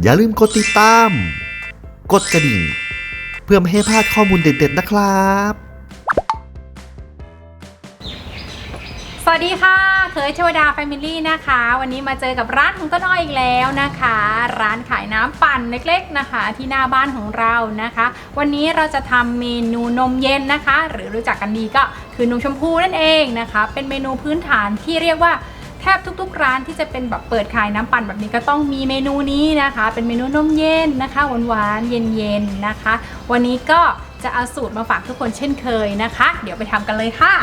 อย่าลืมกดติดตาม กดกระดิ่ง เพื่อไม่ให้พลาดข้อมูลเด็ดๆนะครับ สวัสดีค่ะเธอเทวดาแฟมิลี่นะคะ วันนี้มาเจอกับร้านของต้นอ้อยอีกแล้วนะคะ ร้านขายน้ำปั่นเล็กๆนะคะ ที่หน้าบ้านของเรานะคะ วันนี้เราจะทำเมนูนมเย็นนะคะ หรือรู้จักกันดีก็คือนมชมพูนั่นเองนะคะ เป็นเมนูพื้นฐานที่เรียกว่า แทบทุกๆ ร้านที่จะเป็นแบบเปิดขายน้ำปั่นแบบนี้ก็ต้องมีเมนูนี้นะคะ เป็นเมนูนมเย็นนะคะหวานๆเย็นๆนะคะ วันนี้ก็จะเอาสูตรมาฝากทุกคนเช่นเคยนะคะ เดี๋ยวไปทำกันเลยค่ะ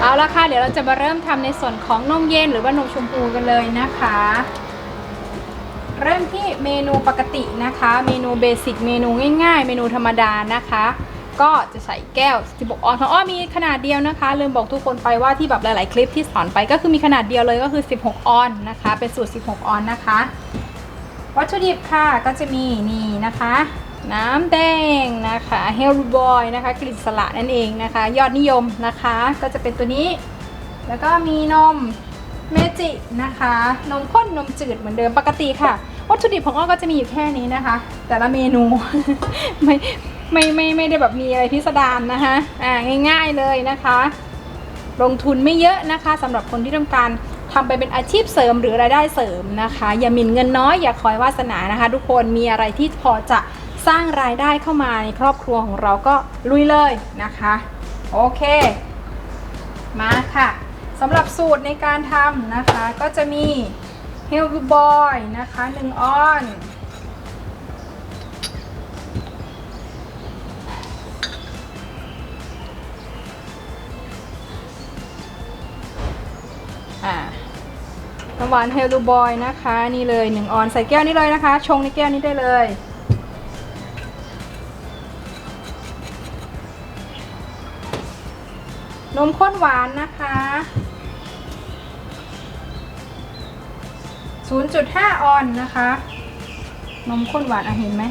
เอาละค่ะ เดี๋ยวเราจะมาเริ่มทำในส่วนของนมเย็นหรือว่านมชมพูกันเลยนะคะ เริ่มที่เมนูปกตินะคะ เมนูเบสิกเมนูง่ายๆ เมนูธรรมดานะคะ ก็จะใส่แก้ว 16 ออนของอ้อมีขนาดเดียวนะคะ ลืมบอกทุกคนไปว่าที่แบบหลาย ๆ คลิปที่สอนไปก็คือมีขนาดเดียวเลยก็คือ 16 ออนนะคะ เป็นสูตร 16 ออนนะคะ วัตถุดิบค่ะก็จะมีนี่นะคะ น้ำแดงนะคะเฮลบอยนะคะ กลิ่นสละนั่นเองนะคะ ยอดนิยมนะคะ ก็จะเป็นตัวนี้ แล้วก็มีนมเมจินะคะ นมข้นนมจืดเหมือนเดิมปกติค่ะ วัตถุดิบของอ้อก็จะมีอยู่แค่นี้นะคะ แต่ละเมนูไม่ ไม่ไม่ไม่ได้แบบมีอะไรพิสดารนะคะอ่าง่าย ๆเลยนะคะ ลงทุนไม่เยอะนะคะสำหรับคนที่ต้องการทำไปเป็นอาชีพเสริมหรือรายได้เสริมนะคะ อย่าหมิ่นเงินน้อยอย่าคอยวาสนานะคะ ทุกคนมีอะไรที่พอจะสร้างรายได้เข้ามาในครอบครัวของเราก็ลุยเลยนะคะ โอเค มาค่ะสำหรับสูตรในการทำนะคะ ก็จะมีเฮลบอยนะคะ1ออน น้ำหวานเฮลูบอยนะคะ นี่เลย1ออนใส่แก้วนี้เลยนะคะ ชงในแก้วนี้ได้เลย นมข้นหวานนะคะ 0.5 ออนนะคะ นมข้นหวานอะเห็นไหม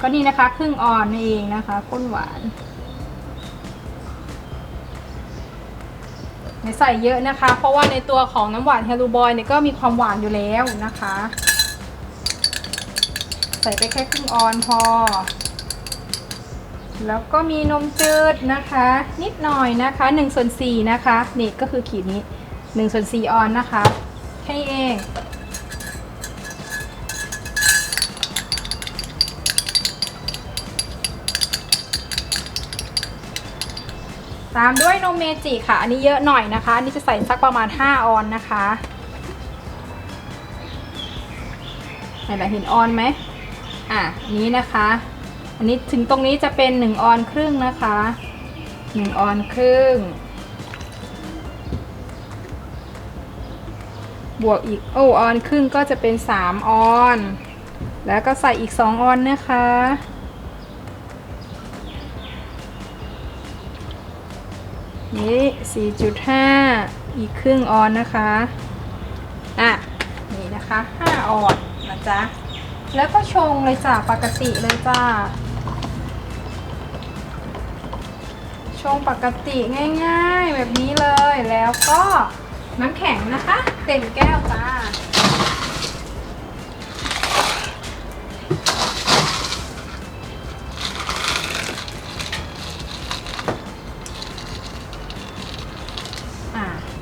ก็นี่นะคะ ครึ่งออนนี่เองนะคะข้นหวาน ไม่ใส่เยอะนะคะ เพราะว่าในตัวของน้ำหวานเฮลูบอยเนี่ยก็มีความหวานอยู่แล้วนะคะ ใส่ไปแค่ครึ่งออนพอ แล้วก็มีนมจืดนะคะ นิดหน่อยนะคะ1ส่วน4นะคะ นี่ก็คือขีดนี้1ส่วน4ออนนะคะ แค่นี้เอง ตามด้วยนมเมจิค่ะ อันนี้เยอะหน่อยนะคะ อันนี้จะใส่สักประมาณ 5 ออนนะคะไหนล่ะเห็นออนไหมอะนนี้นะคะ อันนี้ถึงตรงนี้จะเป็น 1 ออนครึ่งนะคะ1ออนครึ่ง บวกอีกโอ้ออนครึ่งก็จะเป็น 3 ออน แล้วก็ใส่อีก 2 ออนนะคะ นี่ 4.5 อีกครึ่งออนนะคะ อะ นี่นะคะ 5 ออนนะจ๊ะ แล้วก็ชงเลยจ้ะ ปกติเลยจ้าชงปกติง่ายๆ แบบนี้เลย แล้วก็น้ำแข็งนะคะ เต็มแก้วจ้า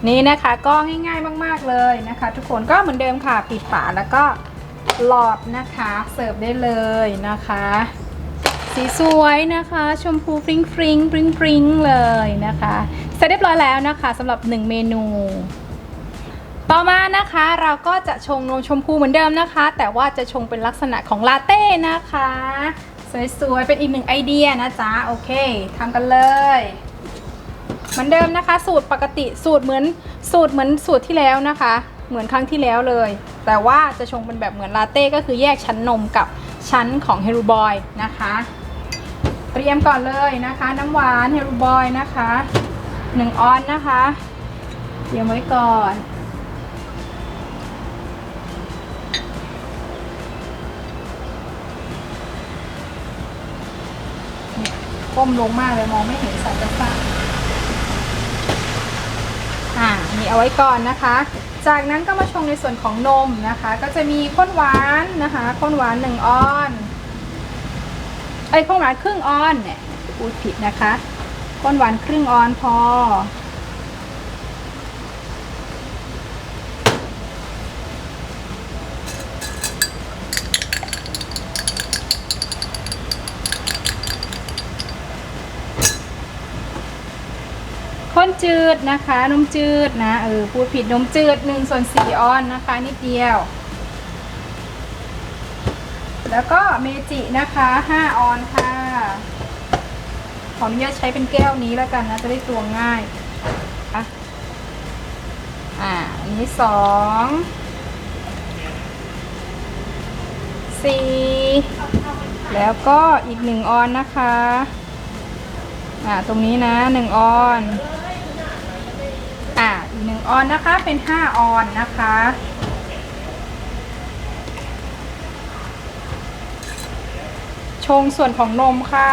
นี่นะคะก็ง่ายๆมาก ๆเลยนะคะ ทุกคนก็เหมือนเดิมค่ะปิดฝาแล้วก็หลอดนะคะเสิร์ฟได้เลยนะคะ สีสวยนะคะ ชมพูฟริ้งฟริ้งฟริ้งฟริ้งเลยนะคะเสร็จเรียบร้อยแล้วนะคะสำหรับ 1 เมนู ต่อมานะคะเราก็จะชงนมชมพูเหมือนเดิมนะคะ แต่ว่าจะชงเป็นลักษณะของลาเต้นะคะ สวยๆ เป็นอีกหนึ่งไอเดียนะจ๊ะโอเคทำกันเลย เหมือนเดิมนะคะ สูตรปกติสูตรเหมือนสูตรเหมือนสูตรที่แล้วนะคะ เหมือนครั้งที่แล้วเลย แต่ว่าจะชงเป็นแบบเหมือนลาเต้ก็คือแยกชั้นนมกับชั้นของเฮลูบอยนะคะ เตรียมก่อนเลยนะคะ น้ำหวานเฮลูบอยนะคะ1ออนนะคะเตรียมไว้ก่อนก้มลงมากเลยมองไม่เห็นสายกระซ่า อ่ามีเอาไว้ก่อนนะคะ จากนั้นก็มาชงในส่วนของนมนะคะ ก็จะมีข้นหวานนะคะข้นหวานหนึ่งออนไอ้ข้นหวานครึ่งออนเนี่ยพูดผิดนะคะ ข้นหวานครึ่งออนพอ ข้นจืดนะคะนมจืดนะเออพูดผิดนมจืดหนึ่งส่วนสี่ออนนะคะนิดเดียว แล้วก็เมจินะคะห้าออนค่ะขออนุญาตใช้เป็นแก้วนี้แล้วกันนะ จะได้ตวงง่ายอะอ่าอันนี้สองสี่แล้วก็อีกหนึ่งออนนะคะ อ่า ตรงนี้นะหนึ่งออน หนึ่งออนนะคะเป็นห้าออนนะคะชงส่วนของนมค่ะ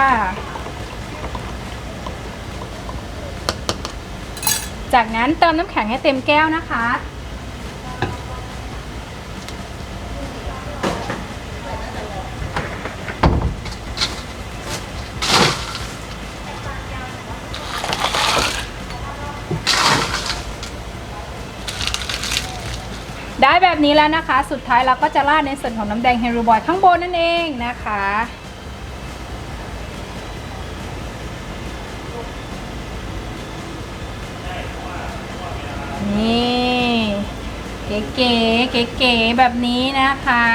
จากนั้นเติมน้ำแข็งให้เต็มแก้วนะคะ แบบนี้แล้วนะคะ สุดท้ายเราก็จะราดในส่วนของน้ำแดงเฮรูบอยข้างบนนั่นเองนะคะนี่เก๋ๆเก๋ๆแบบนี้นะคะ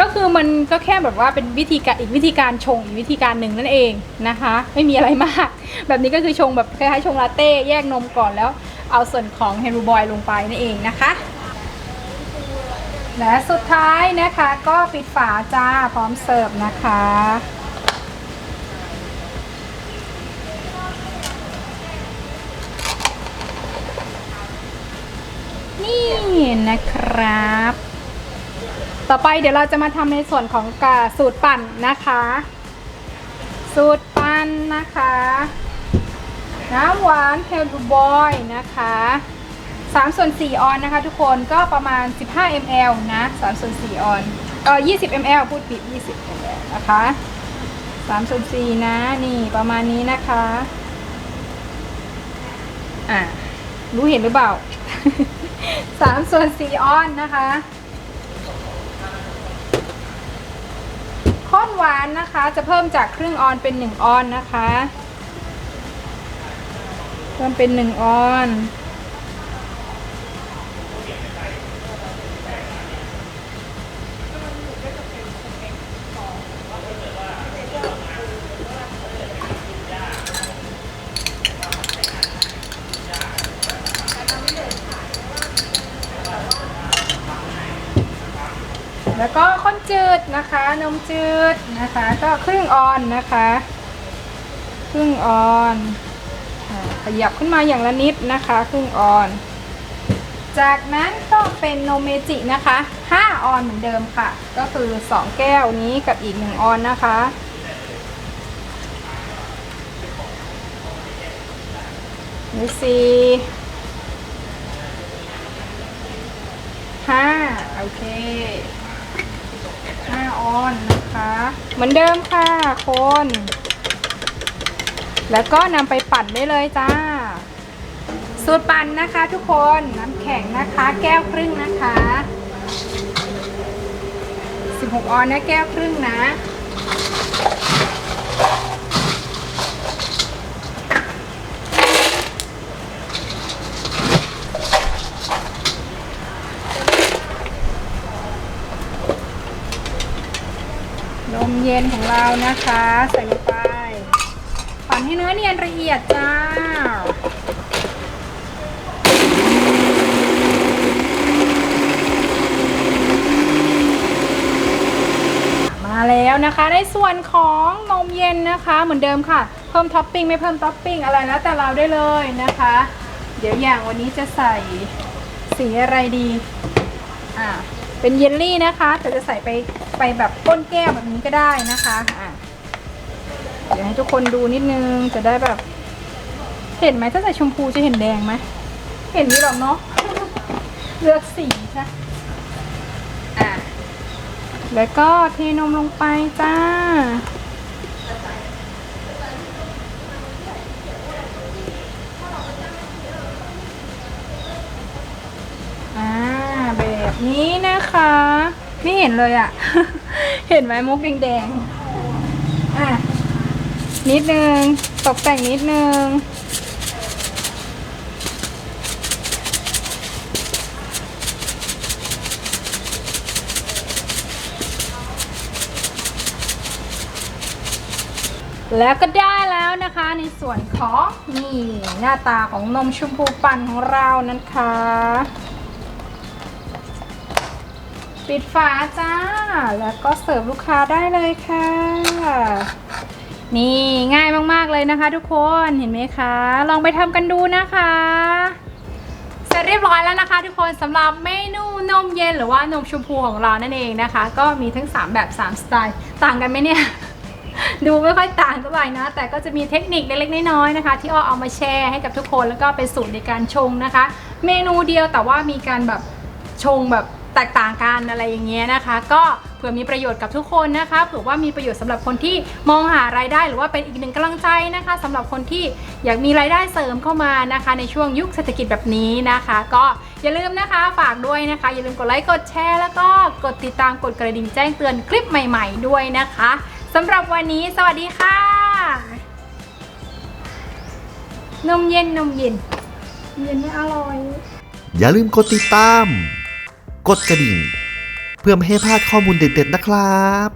ก็คือมันก็แค่แบบว่าเป็นวิธีการอีกวิธีการชงอีกวิธีการหนึ่งนั่นเองนะคะ ไม่มีอะไรมาก แบบนี้ก็คือชงแบบคล้ายๆชงลาเต้แยกนมก่อนแล้ว เอาส่วนของเฮรูบอยลงไปนั่นเองนะคะ และสุดท้ายนะคะก็ปิดฝาจ้าพร้อมเสิร์ฟนะคะ นี่นะครับ ต่อไปเดี๋ยวเราจะมาทำในส่วนของกาสูตรปั่นนะคะ สูตรปั่นนะคะ น้ำหวานเฮลดูบอยนะคะ 3ส่วน4ออนนะคะทุกคนก็ประมาณ 15 ml นะ3ส่วน4ออนเออ20 ml พูดผิด 20 ml นะคะ3ส่วน4นะนี่ประมาณนี้นะคะอะรู้เห็นหรือเปล่า 3 ส่วน4ออนนะคะข้นหวานนะคะจะเพิ่มจากครึ่งออนเป็น 1 ออนนะคะ เพิ่มเป็น 1 ออน แล้วก็ข้นจืดนะคะ นมจืดนะคะ ก็ครึ่งออนนะคะ ครึ่งออนขยับขึ้นมาอย่างละนิดนะคะ ครึ่งออน จากนั้นก็เป็นนมเมจินะคะ 5 ออนเหมือนเดิมค่ะ ก็คือ 2 แก้วนี้กับอีก 1 ออนนะคะนี่สี่ห้าโอเค ออนนะคะ เหมือนเดิมค่ะคน แล้วก็นำไปปั่นได้เลยจ้า สูตรปั่นนะคะทุกคนน้ำแข็งนะคะ แก้วครึ่งนะคะ 16 ออนนะแก้วครึ่งนะ นมเย็นของเรานะคะ ใส่ลงไปปั่นให้เนื้อเนียนละเอียดจ้ามาแล้วนะคะในส่วนของนมเย็นนะคะเหมือนเดิมค่ะ เพิ่มท็อปปิ้งไม่เพิ่มท็อปปิ้งอะไรแล้วแต่เราได้เลยนะคะ เดี๋ยวอย่างวันนี้จะใส่สีอะไรดีอ่า เป็นเยลลี่นะคะแต่จะใส่ไปไปแบบก้นแก้วแบบนี้ก็ได้นะคะอะเดี๋ยวให้ทุกคนดูนิดนึงจะได้แบบ เห็นไหมถ้าใส่ชมพูจะเห็นแดงไหมเห็นนี่หรอกเนาะเลือกสีจ้ะอะแล้วก็เทนมลงไปจ้า อ่า แบบนี้นะคะ ไม่เห็นเลยอะ่ะ เห็นไหมมุกแดงๆอะนิดนึงตกแต่งนิดนึงแล้วก็ได้แล้วนะคะในส่วนของนี่หน้าตาของนมชมพูปั่นของเรานะคะ ปิดฝาจ้า แล้วก็เสิร์ฟลูกค้าได้เลยค่ะ นี่ง่ายมากๆเลยนะคะ ทุกคนเห็นไหมคะ ลองไปทำกันดูนะคะเสร็จเรียบร้อยแล้วนะคะ ทุกคนสำหรับเมนูนมเย็นหรือว่านมชมพูของเรานั่นเองนะคะ ก็มีทั้ง 3 แบบ 3 สไตล์ต่างกันไหมเนี่ย ดูไม่ค่อยต่างเท่าไหร่นะ แต่ก็จะมีเทคนิคเล็กๆน้อยๆนะคะ ที่อ้อเอามาแชร์ให้กับทุกคนแล้วก็เป็นสูตรในการชงนะคะ เมนูเดียวแต่ว่ามีการแบบชงแบบ ตกต่างกันอะไรอย่างเงี้ยนะคะ ก็เผื่อมีประโยชน์กับทุกคนนะคะเผื่อว่ามีประโยชน์สำหรับคนที่มองหารายได้ หรือว่าเป็นอีกหนึ่งกำลังใจนะคะสำหรับคนที่อยากมีรายได้เสริมเข้ามานะคะ ในช่วงยุคเศรษฐกิจแบบนี้นะคะ ก็อย่าลืมนะคะฝากด้วยนะคะ อย่าลืมกดไลค์กดแชร์แล้วก็กดติดตามกดกระดิ่งแจ้งเตือนคลิปใหม่ ๆ ด้วยนะคะสำหรับวันนี้สวัสดีค่ะ นมเย็นนมเย็น เย็นไม่อร่อย อย่าลืมกดติดตาม กดกระดิ่ง เพื่อไม่ให้พลาดข้อมูลเด็ดๆนะครับ